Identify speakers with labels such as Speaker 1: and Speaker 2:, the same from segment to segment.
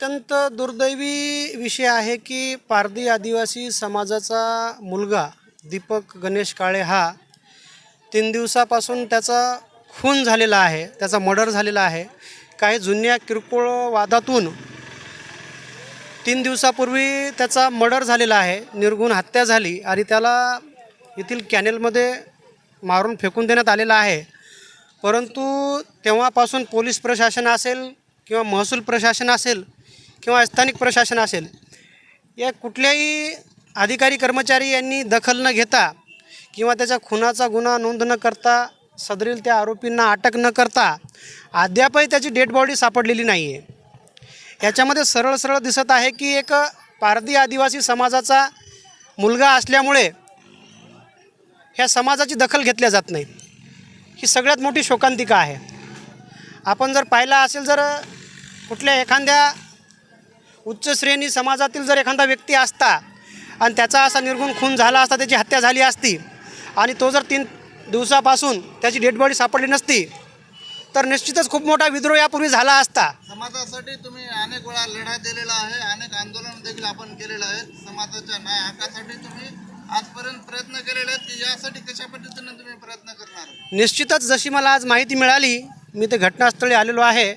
Speaker 1: अत्यंत दुर्दैवी विषय आहे की पारधी आदिवासी समाजाचा मुलगा दीपक गणेश काळे हा तीन दिवसापासून त्याचा खून झालेला आहे त्याचा मर्डर झालेला आहे. काही जुन्या किरकोळ वादातून तीन दिवसापूर्वी त्याचा मर्डर झालेला आहे निर्गुण हत्या झाली आणि त्याला येथील कॅनेलमध्ये मारून फेकून देण्यात आलेला आहे. परंतु तेव्हापासून पोलीस प्रशासन असेल किंवा महसूल प्रशासन असेल किंवा स्थानिक प्रशासन असेल या कुठल्याही अधिकारी कर्मचारी यांनी दखल न घेता किंवा त्याच्या खुनाचा गुन्हा नोंद न करता सदरील त्या आरोपींना अटक न करता अद्यापही त्याची डेड बॉडी सापडलेली नाही आहे याच्यामध्ये सरळ सरळ दिसत आहे की एक पारधी आदिवासी समाजाचा मुलगा असल्यामुळे ह्या समाजाची दखल घेतल्या जात नाही. ही सगळ्यात मोठी शोकांतिका आहे. आपण जर पाहिला असेल जर कुठल्या एखाद्या उच्च श्रेणी समाजातील जर एखादा व्यक्ती असता आणि त्याचा असा निर्गुण खून झाला असता त्याची हत्या झाली असती आणि तो जर तीन दिवसापासून त्याची डेड बॉडी सापडली नसती तर निश्चितच खूप मोठा विद्रोह यापूर्वी झाला असता.
Speaker 2: समाजासाठी तुम्ही अनेक वेळा लढा दिलेला आहे अनेक आंदोलन देखील आपण केलेलं आहे. समाजाच्या न्याय हक्कासाठी तुम्ही आजपर्यंत प्रयत्न केलेले आहेत की यासाठी कशा पद्धतीने तुम्ही प्रयत्न करणार?
Speaker 1: निश्चितच जशी मला आज माहिती मिळाली मी ते घटनास्थळी आलेलो आहे.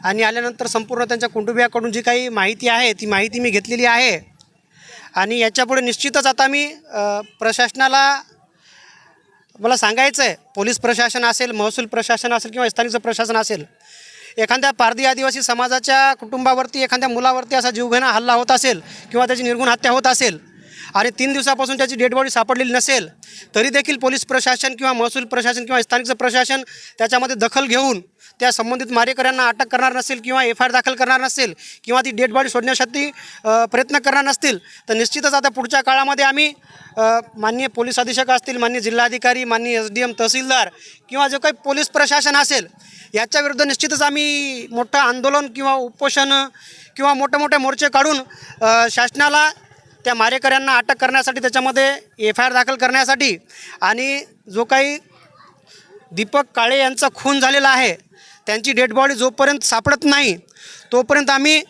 Speaker 1: आणि आल्यानंतर संपूर्ण त्यांच्या कुटुंबियाकडून जी काही माहिती आहे ती माहिती मी घेतलेली आहे. आणि याच्यापुढे निश्चितच आता मी प्रशासनाला मला सांगायचं आहे पोलीस प्रशासन असेल महसूल प्रशासन असेल किंवा स्थानिकचं प्रशासन असेल एखाद्या पारधी आदिवासी समाजाच्या कुटुंबावरती एखाद्या मुलावरती असा जीवघेणा हल्ला होत असेल किंवा त्याची निर्गुण हत्या होत असेल आणि तीन दिवसापासून त्याची डेड बॉडी सापडलेली नसेल तरी देखील पोलीस प्रशासन किंवा महसूल प्रशासन किंवा स्थानिक प्रशासन त्याच्यामध्ये दखल घेऊन त्या संबंधित मारेकऱ्यांना अटक करणार नसेल किंवा एफ आय आर दाखल करणार नसेल किंवा ती डेड बॉडी शोधण्यासाठी प्रयत्न करणार नसतील तर निश्चितच आता पुढच्या काळामध्ये आम्ही माननीय पोलीस अधीक्षक असतील माननीय जिल्हाधिकारी माननीय एस डी एम तहसीलदार किंवा जो काही पोलीस प्रशासन असेल याच्या विरुद्ध निश्चितच आम्ही मोठं आंदोलन किंवा उपोषण किंवा मोठे मोठे मोर्चे काढून शासनाला त्या मारेकऱ्यांना अटक करण्यासाठी त्याच्यामध्ये एफ आय आर दाखल करण्यासाठी आणि जो काही दीपक काळे यांचा खून झालेला आहे त्यांची डेड बॉडी जोपर्यंत सापडत नाही तोपर्यंत आम्ही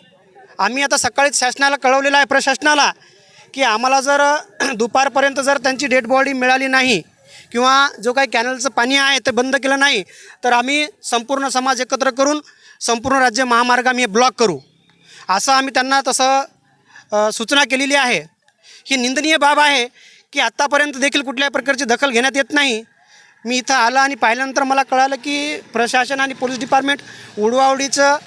Speaker 1: आम्ही आता सकाळीच शासनाला कळवलेलं आहे प्रशासनाला की आम्हाला जर दुपारपर्यंत जर त्यांची डेड बॉडी मिळाली नाही किंवा जो काही कॅनलचं पाणी आहे ते बंद केलं नाही तर आम्ही संपूर्ण समाज एकत्र करून संपूर्ण राज्य महामार्ग आम्ही ब्लॉक करू. असं आम्ही त्यांना तसं सूचना केलेली आहे. ही निंदनीय बाब आहे की आत्तापर्यंत देखील कुठल्याही प्रकारची दखल घेण्यात येत नाही. मी इथं आलं आणि पाहिल्यानंतर मला कळालं की प्रशासन आणि पोलीस डिपार्टमेंट उडवाउडीचं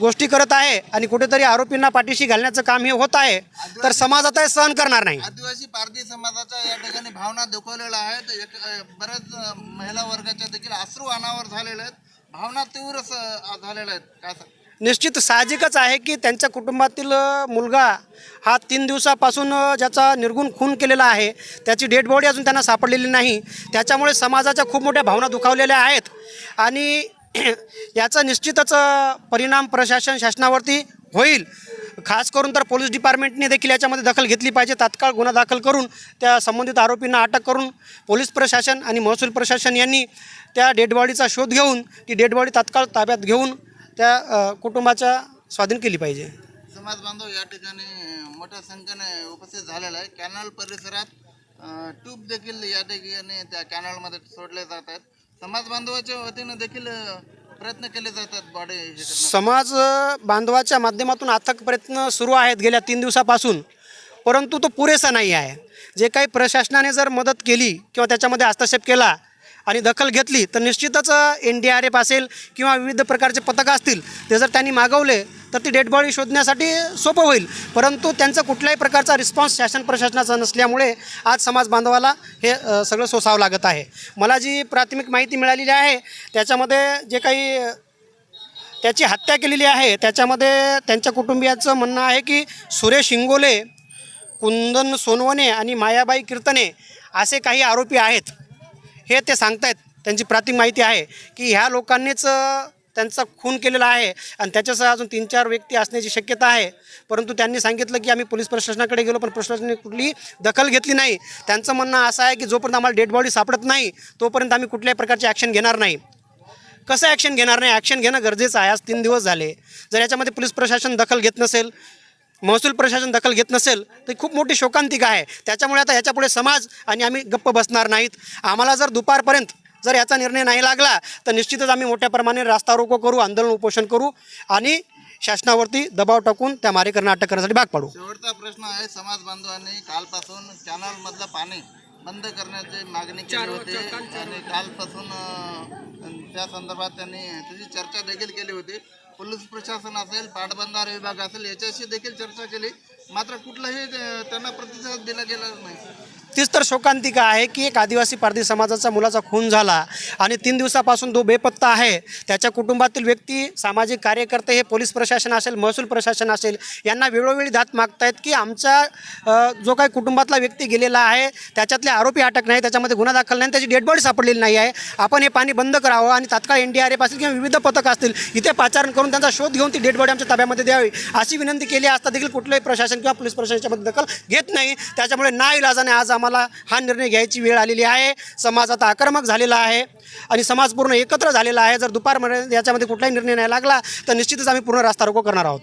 Speaker 1: गोष्टी करत आहे आणि कुठेतरी आरोपींना पाठीशी घालण्याचं काम हे होत आहे. तर समाज आता हे सहन करणार नाही.
Speaker 2: आदिवासी पारधी समाजाच्या या ठिकाणी भावना दुखवलेल्या आहेत. एक बऱ्याच महिला वर्गाच्या देखील अश्रू अनावर झालेल्या आहेत. भावना तीव्र झालेल्या आहेत. काय सांग
Speaker 1: निश्चित साहजिकच आहे की त्यांच्या कुटुंबातील मुलगा हा तीन दिवसापासून ज्याचा निर्गुण खून केलेला आहे त्याची डेड बॉडी अजून त्यांना सापडलेली नाही. त्याच्यामुळे समाजाच्या खूप मोठ्या भावना दुखावलेल्या आहेत. आणि याचा निश्चितच परिणाम प्रशासन शासनावरती होईल. खास करून तर पोलीस डिपार्टमेंटने देखील याच्यामध्ये दखल घेतली पाहिजे. तात्काळ गुन्हा दाखल करून त्या संबंधित आरोपींना अटक करून पोलीस प्रशासन आणि महसूल प्रशासन यांनी त्या डेडबॉडीचा शोध घेऊन ती डेडबॉडी तात्काळ ताब्यात घेऊन त्या कुटुंबाच्या स्वाधीन केली पाहिजे.
Speaker 2: समाज बांधव या ठिकाणी मोठ्या संख्येने उपस्थित झालेला आहे. कॅनल परिसरात ट्यूब देखील या ठिकाणी त्या कॅनलमध्ये सोडले जात आहेत. समाज बांधवाच्या वतीने देखील प्रयत्न केले जातात बॉडी.
Speaker 1: समाज बांधवाच्या माध्यमातून अथक प्रयत्न सुरू आहेत गेल्या तीन दिवसापासून. परंतु तो पुरेसा नाही आहे. जे काही प्रशासनाने जर मदत केली किंवा त्याच्यामध्ये हस्तक्षेप केला आणि दखल घेतली तर निश्चितच एन डी आर एफ असेल किंवा विविध प्रकारचे पथकं असतील ते जर त्यांनी मागवले तर ती डेड बॉडी शोधण्यासाठी सोपं होईल. परंतु त्यांचा कुठल्याही प्रकारचा रिस्पॉन्स शासन प्रशासनाचा नसल्यामुळे आज समाज बांधवाला हे सगळं सोसावं लागत आहे. मला जी प्राथमिक माहिती मिळालेली आहे त्याच्यामध्ये जे काही त्याची हत्या केलेली आहे त्याच्यामध्ये त्यांच्या कुटुंबियाचं म्हणणं आहे की सुरेश हिंगोले कुंदन सोनवणे आणि मायाबाई कीर्तने असे काही आरोपी आहेत. हे ते सांगतायत. त्यांची प्राथमिक माहिती आहे की ह्या लोकांनीच त्यांचा खून केलेला आहे आणि त्याच्यासह अजून तीन चार व्यक्ती असण्याची शक्यता आहे. परंतु त्यांनी सांगितलं की आम्ही पोलीस प्रशासनाकडे गेलो पण प्रशासनाने कुठली दखल घेतली नाही. त्यांचं म्हणणं असं आहे की जोपर्यंत आम्हाला डेड बॉडी सापडत नाही तोपर्यंत आम्ही कुठल्याही प्रकारची ॲक्शन घेणार नाही. कसं ॲक्शन घेणार नाही? ॲक्शन घेणं गरजेचं आहे. आज तीन दिवस झाले. जर याच्यामध्ये पोलीस प्रशासन दखल घेत नसेल महसूल प्रशासन दखल घेत नसेल तर खूप मोठी शोकांतिका आहे. त्याच्यामुळे आता याच्यापुढे समाज आणि आम्ही गप्प बसणार नाहीत. आम्हाला जर दुपारपर्यंत जर याचा निर्णय नाही लागला तर निश्चितच आम्ही मोठ्या प्रमाणे रास्ता रोको करू आंदोलन उपोषण करू आणि शासनावरती दबाव टाकून त्या मारेकऱ्यांना अटक करण्यासाठी भाग पाडू.
Speaker 2: शेवटचा प्रश्न आहे समाज बांधवांनी कालपासून कॅनल मधलं पाणी बंद करण्याची मागणी केली होती आणि कालपासून त्या संदर्भात त्यांनी त्याची चर्चा देखील केली होती. पोलीस प्रशासन असेल पाटबंधारे विभाग असेल याच्याशी देखील चर्चा केली. मात्र कुठलाही त्यांना प्रतिसाद दिला गेला नाही.
Speaker 1: तीच तर शोकांतिका आहे की एक आदिवासी पारधी समाजाचा मुलाचा खून झाला आणि तीन दिवसापासून तो बेपत्ता आहे. त्याच्या कुटुंबातील व्यक्ती सामाजिक कार्यकर्ते हे पोलीस प्रशासन असेल महसूल प्रशासन असेल यांना वेळोवेळी दात मागतायत की आमचा जो काही कुटुंबातला व्यक्ती गेलेला आहे त्याच्यातले आरोपी अटक नाही त्याच्यामध्ये गुन्हा दाखल नाही त्याची डेडबॉडी सापडलेली नाही आहे. आपण हे पाणी बंद करावं आणि तात्काळ एन डी आर एफ असेल किंवा विविध पथक असतील इथे पाचारण करून त्यांचा शोध घेऊन ती डेडबॉडी आमच्या ताब्यामध्ये द्यावी अशी विनंती केली असता देखील कुठलंही प्रशासन किंवा पोलीस प्रशासनाच्या दखल घेत नाही. त्याच्यामुळे नाईलाजाने आज आम्हाला आम्हाला हा निर्णय घ्यायची वेळ आलेली आहे. समाज आता आक्रमक झालेला आहे आणि समाज पूर्ण एकत्र झालेला आहे. जर दुपारमध्ये याच्यामध्ये कुठलाही निर्णय नाही लागला तर निश्चितच आम्ही पूर्ण रास्ता रोको करणार आहोत.